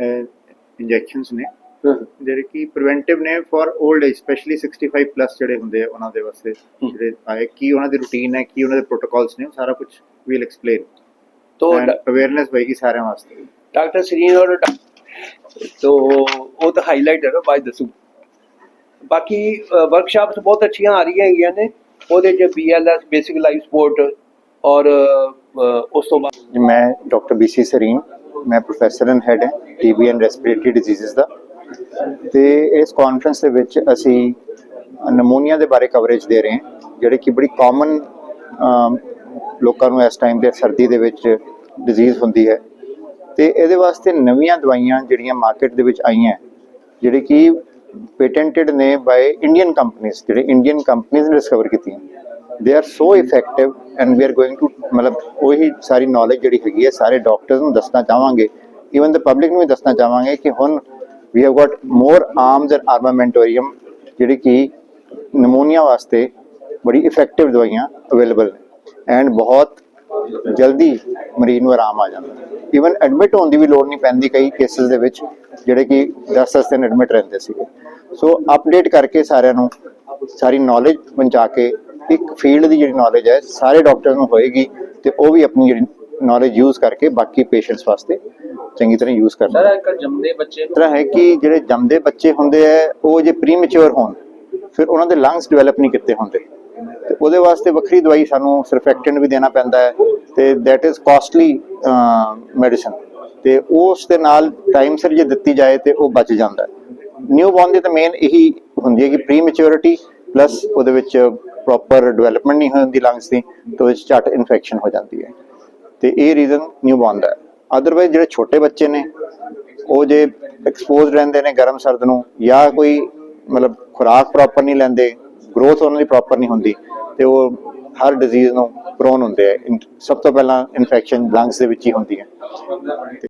Injections ਨੇ ਜਿਹੜੇ ਕਿ ਪ੍ਰੀਵੈਂਟਿਵ ਨੇ for old age specially 65 plus ਜਿਹੜੇ ਹੁੰਦੇ ਆ ਉਹਨਾਂ ਦੇ ਵਾਸਤੇ ਜਿਹੜੇ ਆਏ ਕੀ ਉਹਨਾਂ ਦੀ ਰੁਟੀਨ ਹੈ ਕੀ ਉਹਨਾਂ ਦੇ ਪ੍ਰੋਟੋਕਾਲਸ ਨੇ ਸਾਰਾ ਕੁਝ ਵੀਲ ਐਕਸਪਲੇਨ तो अवेयरनेस होगी सारे वास्ते डॉक्टर सरीन और तो वो तो हाईलाइट है ना बाद दसू बाकी वर्कशॉप्स बहुत अच्छी आ रही हैं ने ਉਹਦੇ ਚ ਬੀਐਲਐਸ ਬੇਸਿਕ ਲਾਈਫ ਸਪੋਰਟ ਔਰ ਉਸ ਤੋਂ ਬਾਅਦ ਮੈਂ ਡਾਕਟਰ ਬੀਸੀ ਸਰੀਨ। ਮੈਂ ਪ੍ਰੋਫੈਸਰ ਐਂਡ ਹੈਡ ਹਾਂ T B and respiratory diseases ਦਾ। ਤੇ ਇਸ ਕਾਨਫਰੰਸ ਦੇ ਵਿੱਚ ਅਸੀਂ ਨਮੂਨੀਆ ਦੇ ਬਾਰੇ ਕਵਰੇਜ ਦੇ ਰਹੇ ਹਾਂ, ਜਿਹੜੇ ਕਿ ਬੜੀ ਕਾਮਨ ਲੋਕਾਂ ਨੂੰ ਇਸ ਟਾਈਮ ਤੇ ਸਰਦੀ ਦੇ ਵਿੱਚ ਡਿਜ਼ੀਜ਼ ਹੁੰਦੀ ਹੈ। ਤੇ ਇਹਦੇ ਵਾਸਤੇ ਨਵੀਆਂ ਦਵਾਈਆਂ ਜਿਹੜੀਆਂ ਮਾਰਕੀਟ ਦੇ ਵਿੱਚ ਆਈਆਂ ਜਿਹੜੇ ਕਿ ਪੇਟੈਂਟਡ ਨੇ ਬਾਈ ਇੰਡੀਅਨ ਕੰਪਨੀਆਂ ਜਿਹੜੇ ਇੰਡੀਅਨ ਕੰਪਨੀਆਂ ਨੇ ਡਿਸਕਵਰ ਕੀਤੀਆਂ। They are so effective and we are going to ਮਤਲਬ ਉਹੀ ਸਾਰੀ ਨੌਲੇਜ ਜਿਹੜੀ ਹੈਗੀ ਹੈ ਸਾਰੇ ਡਾਕਟਰਸ ਨੂੰ ਦੱਸਣਾ ਚਾਹਾਂਗੇ ਇਵਨ ਦ ਪਬਲਿਕ ਨੂੰ ਵੀ ਦੱਸਣਾ ਚਾਹਾਂਗੇ ਕਿ ਹੁਣ we have got more arms and armamentarium ਜਿਹੜੀ ਕਿ ਨਮੋਨੀਆ ਵਾਸਤੇ ਬੜੀ ਇਫੈਕਟਿਵ ਦਵਾਈਆਂ ਅਵੇਲੇਬਲ ਨੇ ਐਂਡ ਬਹੁਤ ਜਲਦੀ ਮਰੀਜ਼ ਨੂੰ ਆਰਾਮ ਆ ਜਾਂਦਾ ਇਵਨ ਐਡਮਿਟ ਹੋਣ ਦੀ ਵੀ ਲੋੜ ਨਹੀਂ ਪੈਂਦੀ ਕਈ ਕੇਸਿਸ ਦੇ ਵਿੱਚ ਜਿਹੜੇ ਕਿ 10-10 ਦਿਨ ਐਡਮਿਟ ਰਹਿੰਦੇ ਸੀਗੇ ਸੋ ਅਪਡੇਟ ਕਰਕੇ ਸਾਰਿਆਂ ਨੂੰ ਸਾਰੀ ਨੌਲੇਜ ਪਹੁੰਚਾ ਕੇ ਇੱਕ ਫੀਲਡ ਦੀ ਜਿਹੜੀ ਨੌਲੇਜ ਹੈ ਸਾਰੇ ਡਾਕਟਰ ਨੂੰ ਹੋਏਗੀ ਤੇ ਉਹ ਵੀ ਆਪਣੀ ਜਿਹੜੀ ਨੌਲੇਜ ਯੂਜ਼ ਕਰਕੇ ਬਾਕੀ ਪੇਸ਼ੈਂਟਸ ਵਾਸਤੇ ਚੰਗੀ ਤਰ੍ਹਾਂ ਯੂਜ਼ ਕਰਨਾ ਸਰ ਇੱਕ ਜੰਮਦੇ ਬੱਚੇ ਤਰ੍ਹਾਂ ਹੈ ਕਿ ਜਿਹੜੇ ਜੰਮਦੇ ਬੱਚੇ ਹੁੰਦੇ ਆ ਉਹ ਜੇ ਪ੍ਰੀਮੈਚੁਰ ਹੋਣ ਫਿਰ ਉਹਨਾਂ ਦੇ ਲੰਗਸ ਡਿਵੈਲਪ ਨਹੀਂ ਕੀਤੇ ਹੁੰਦੇ। ਤੇ ਉਹਦੇ ਵਾਸਤੇ ਵੱਖਰੀ ਦਵਾਈ ਸਾਨੂੰ ਸਰਫੈਕਟੈਂਟ ਵੀ ਦੇਣਾ ਪੈਂਦਾ ਹੈ ਤੇ that is ਕਾਸਟਲੀ ਮੈਡੀਸਨ ਤੇ ਉਸ ਦੇ ਨਾਲ ਟਾਈਮ ਸਿਰ ਜੇ ਦਿੱਤੀ ਜਾਏ ਤੇ ਉਹ ਬਚ ਜਾਂਦਾ ਹੈ। ਨਿਊ ਬੌਰਨ ਦੀ ਤਾਂ ਮੇਨ ਇਹੀ ਹੁੰਦੀ ਹੈ ਕਿ ਪ੍ਰੀਮੈਚੁਰਿਟੀ ਪਲੱਸ ਉਹਦੇ ਵਿੱਚ ਪ੍ਰੋਪਰ ਡਿਵੈਲਪਮੈਂਟ ਨਹੀਂ ਹੁੰਦੀ ਲੰਗਸ ਦੀ, ਤੇ ਉਹਦੇ ਵਿੱਚ ਝਟ ਇਨਫੈਕਸ਼ਨ ਹੋ ਜਾਂਦੀ ਹੈ। ਤੇ ਇਹ ਰੀਜ਼ਨ ਨਿਊ ਬੌਰਨ ਦਾ ਅਦਰਵਾਈਜ਼ ਜਿਹੜੇ ਛੋਟੇ ਬੱਚੇ ਨੇ, ਉਹ ਜੇ ਐਕਸਪੋਜ਼ਡ ਰਹਿੰਦੇ ਨੇ ਗਰਮ ਸਰਦ ਨੂੰ, ਜਾਂ ਕੋਈ ਮਤਲਬ ਖੁਰਾਕ ਪ੍ਰੋਪਰ ਨਹੀਂ ਲੈਂਦੇ ਗਰੋਥ ਉਹਨਾਂ ਦੀ ਪ੍ਰੋਪਰ ਨਹੀਂ ਹੁੰਦੀ, ਤੇ ਉਹ ਹਰ ਡਿਜ਼ੀਜ਼ ਨੂੰ ਪ੍ਰੋਨ ਹੁੰਦੇ ਆ। ਸਭ ਤੋਂ ਪਹਿਲਾਂ ਇਨਫੈਕਸ਼ਨ ਲੰਗਸ ਦੇ ਵਿੱਚ ਹੀ ਹੁੰਦੀ ਹੈ।